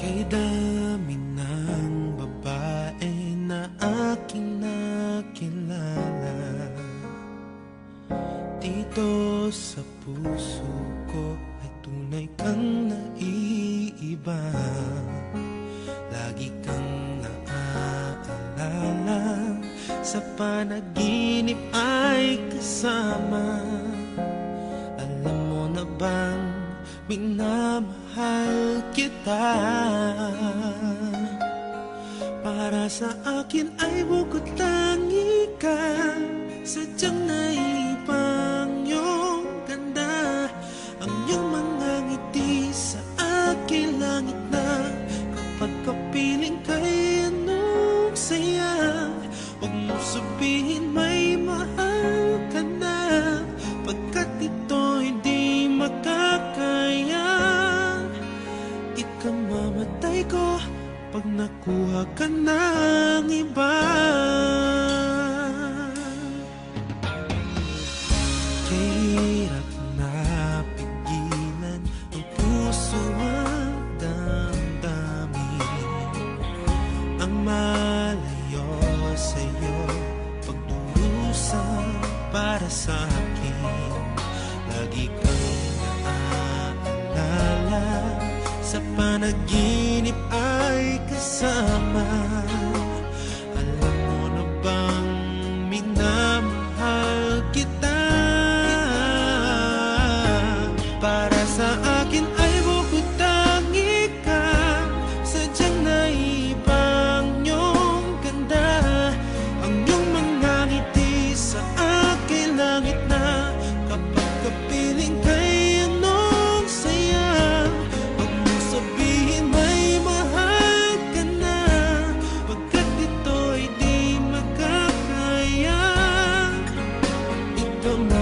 Kay dami ng babae na aking nakilala. Dito sa puso ko tunay kang naiiba. Lagi kang naaalala. Sa panaginip ay kasama. Alam mo na bang minamahal kita? Para sa akin ay bukod tangi ka Sadyang naipang Kapiling kay anong saya. Huwag mo sabihin may mahal ka na Pagkat ito'y di makakaya Ikamamatay ko pag nakuha ka ng iba malayo sa'yo pagdurusa para sa akin Lagi kang naaalala Sa panaginip ay kasama the